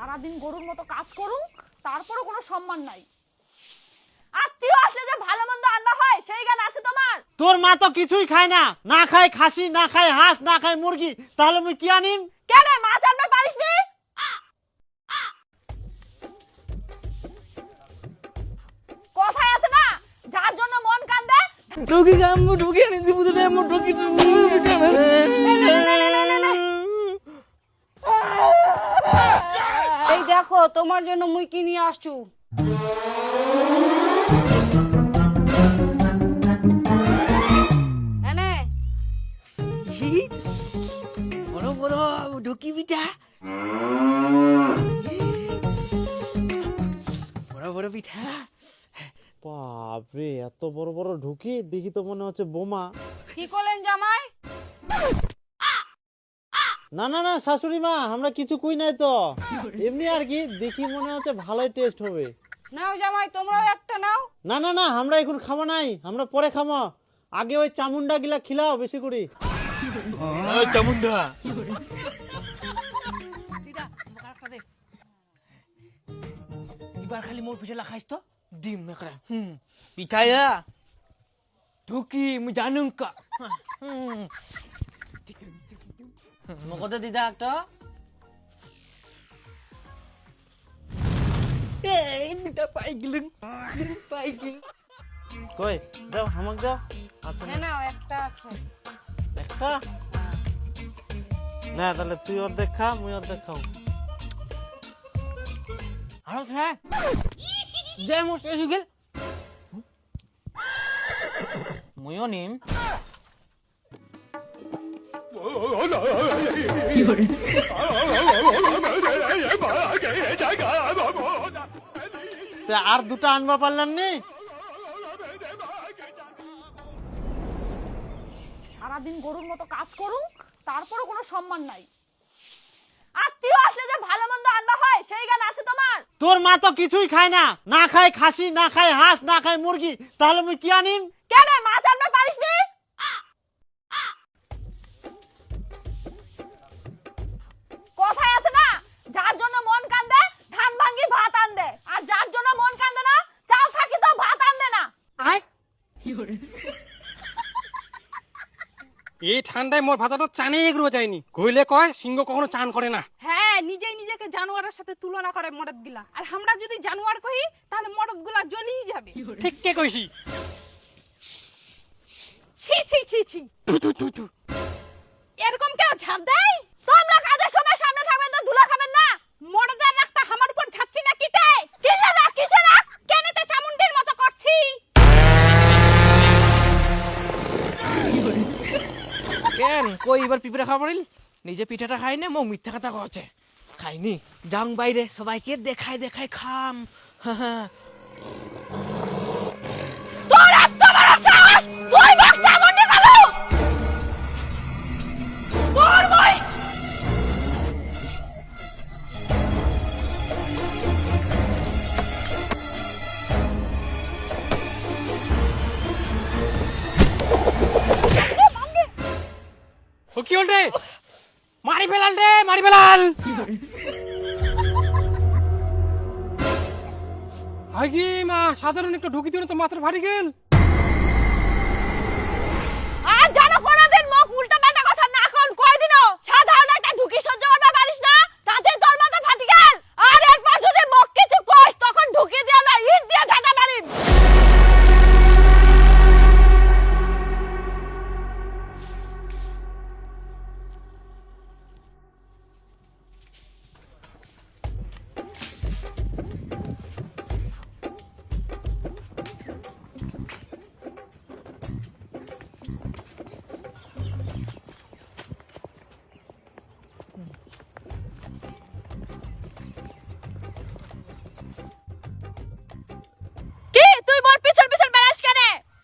সারাদিন গরুর মতো কাজ করুন তারপরে কোনো সম্মান নাই। আত্মীয় আসলে যে ভালো মন্দ আনবা হয় সেই গান আছে তোমার। তোর মা তো কিছুই খায় না। না খায় খাসি না খায় হাঁস না খায় মুরগি। তাহলে মুই কি আনিম? কেন মাছ আনবার পারিস নি? কথায় আছে না যার জন্য মন কান্দে ঢুকি গামু ঢুকি নিছি বুঝলে মু ঢুকি এই দেখো তোমার জন্য মুই কি নিয়ে আসছু? এনে। বড় বড় ঢুকি পিঠা বড় বড় পিঠা বাপরে এত বড় বড় ঢুকি? দেখি তো মনে হচ্ছে বোমা। কি করলেন জামাই? না না না শাশুড়ি মা আমরা কিছু কই নাই তো। এমনি আর কি দেখি মনে হচ্ছে ভালোই টেস্ট হবে। নাও জামাই তোমরাও একটা নাও। না না না আমরা এখন খাব নাই আমরা পরে খাব। আগে ওই চামুন্ডা গিলা খিলাও বেশি করে। চামুন্ডা এবার খালি মোর পিঠা লাখাইছ তো। ডিম মেকরা হুম পিঠায়া ঢুকি মু জানুম কা হুম। মকতে দিদা একটা এই দুটা পাই গেলুম পাই গেলুম কই দাও হামাক দাও আচ্ছা হ্যাঁ নাও একটা আছে একটা না তাহলে তুই অর্ধেক খা মুই অর্ধেক খাও আরও হ্যাঁ দে মোর শেষ গেল ময়ও নিম তা আর দুটো আনবা পারলেন নি? সারাদিন গরুর মতো কাজ করুন তারপরে কোনো সম্মান নাই। আত্মীয় আসলে যে ভালো মন্দ আনবা হয় সেই গান আছে তোমার। তোর মা তো কিছুই খায় না। না খায় খাসি না খায় হাঁস না খায় মুরগি। তাহলে মুই কি আনিম? কেন মাছ আনবার পারিস নি এই ঠান্ডায় মোর ভাতাটা চানে এগুলো যায়নি। কইলে কয় সিংহ কখনো চান করে না। হ্যাঁ নিজেই নিজেকে জানোয়ারের সাথে তুলনা করে মরদ গিলা আর আমরা যদি জানোয়ার কহি তাহলে মরদগুলা জ্বলিয়ে যাবে। ঠিক কে কইছি? ছি ছি ছি ছি। এরকম কেউ ঝাড় দেয়? তোমরা কাজের সময় সামনে থাকবেন তো ধুলা খাবেন না? মরদের কই, এবার পিঁপড়া খাওয়া পারিল নিজে পিঠাটা খাই না মোক মিথ্যা কথা কচ্ছে। খাইনি। যাং বাইরে, সবাইকে দেখাই দেখাই খাম। হ্যাঁ হা। ও কি হল রে মারি ফেলাল রে, মারি ফেলাল। আগে মা, সাধারণ একটু ঢুকি দিল তো মাত্র ভারী গেল। আর জানো কোনদিন মুখ উল্টা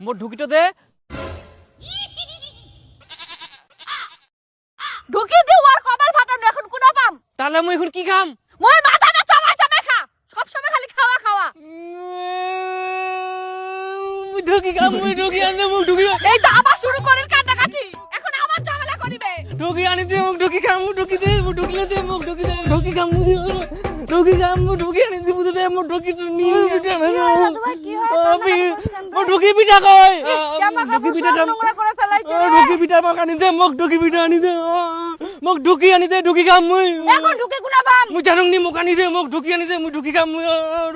মোর ঢুকিটা দে। ঢুকি দি ওর কপাল ফাটানো এখন কোনা পাম? তাহলে মুই এখন কি খাম? মোর মাথাটা চামা চামা খা। সব সময় খালি খাওয়া খাওয়া। মুই ঢুকি খাম মুই ঢুকি আনতে মুখ ঢুকি এই তো আবার শুরু করেন কাটাকাটি এখন আবার ঝামেলা করিবে। ঢুকি আনি দে মুখ ঢুকি খাম মুখ ঢুকি দে মুখ ঢুকিলে দে মুখ ঢুকি দে। ঢুকি খাম মুখ ঢুকি কাম মো ঢুকি আনিছি বুঝতে মো ঢুকি নি পিঠা না মো ঢুকি পিঠা কই? জামা পিঠা নোংরা করে ফেলাইছে ঢুকি পিঠা মোক আনি দে মোক ঢুকি পিঠা আনি দে মোক ঢুকি আনি দে ঢুকি খাম মই এখন ঢুকে বাম? মই জানুং নি মোক আনি দে মোক ঢুকি আনি দে মই ঢুকি খাম মই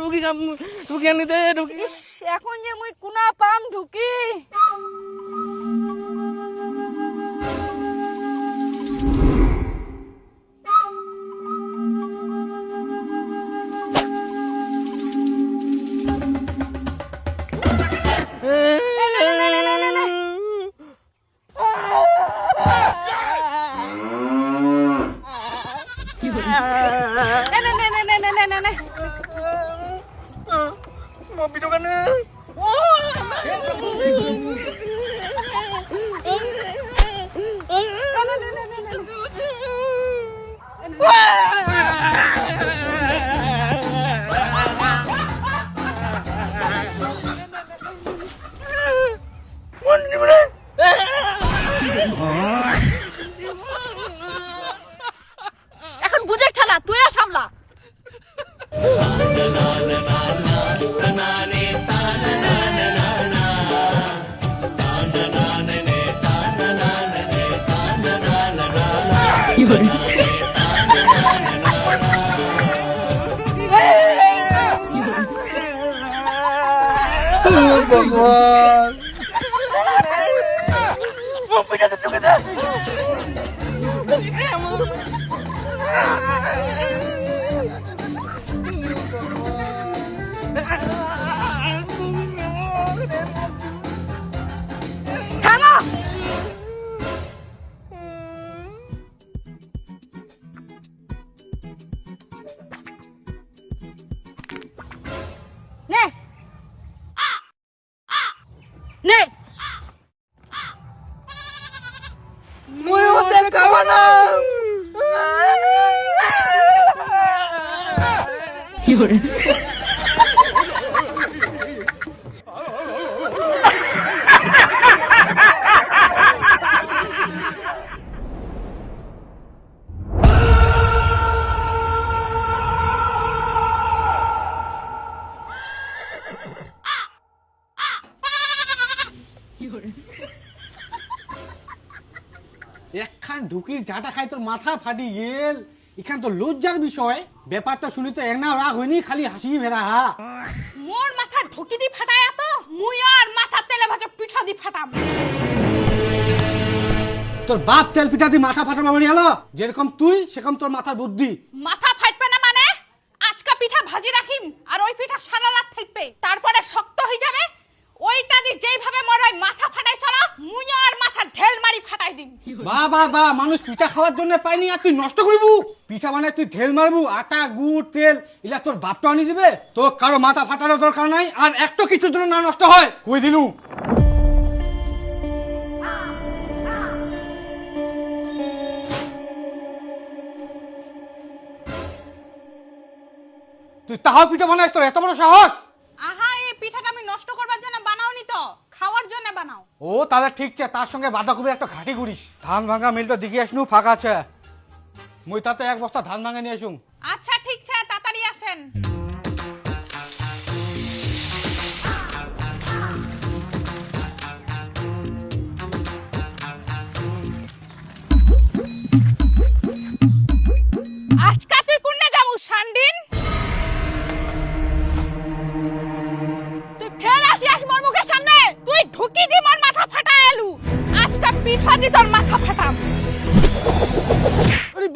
ঢুকি মই ঢুকি আনি দে ঢুকি এখন যে মুই কুনা পাম ঢুকি। Mau video kan 有人。有人。একখান ঢুকির ঝাঁটা খাই তোর মাথা ফাটি গেল। এখান তো লজ্জার বিষয়। ব্যাপারটা শুনি তো একনা রাগ হয়নি খালি হাসি ভেড়া হা। মোর মাথা ঢুকি দি ফাটায় তো মুই আর মাথা তেলে ভাজা পিঠা দি ফাটাম। তোর বাপ তেল পিঠা দি মাথা ফাটা মারি হলো যেরকম তুই সেরকম তোর মাথার বুদ্ধি। মাথা ফাটবে না মানে? আজকা পিঠা ভাজি রাখিম আর ওই পিঠা সারা রাত থাকবে তারপরে শক্ত হয়ে যাবে ওইটা দি যেইভাবে মরাই মাথা ফাটাই চলা মুই আর মাথা ঢেল মারি ফাটাই দিম। বা বা বা মানুষ পিঠা খাওয়ার জন্য পাইনি আর তুই নষ্ট করবু? পিঠা মানে তুই ঢেল মারবু আটা গুড় তেল এলা তোর বাপটা আনি দিবে? তোর কারও মাথা ফাটানোর দরকার নাই আর একটা কিছুর জন্য না নষ্ট হয়। কই দিলু? তুই তাহাও পিঠা বানাইস তোর এত বড় সাহস? আহা এই পিঠাটা আমি নষ্ট করবার জন্য বানাওনি তো খাওয়ার জন্য বানাও ও, তাহলে ঠিক আছে তার সঙ্গে বাঁধাকপির একটা ঘাটি করিস ধান ভাঙা মিলটা দিকে আসনু, ফাঁকা আছে। মুই তাতে এক বস্তা ধান ভাঙা নিয়ে আসুন আচ্ছা ঠিক আছে তাড়াতাড়ি আসেন।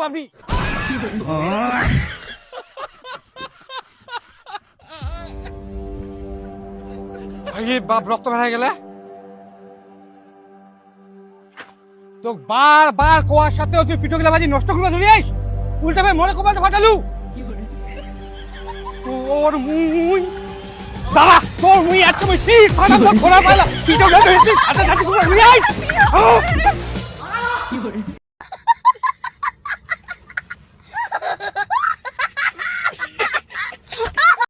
পাবি। বাপ, রক্ত বেড়া গেলে? তো বার বার কোয়ার সাথেও তুই পিঠো গেলে বাজি নষ্ট করবে ধরে আইস উল্টা ভাই মনে কপালটা ফাটালু। তোর মুই দাঁড়া, তোর মুই এত বেশি ফাটা খোলা পাইলা পিঠো গেলে বেশি ফাটা ফাটি করে আইস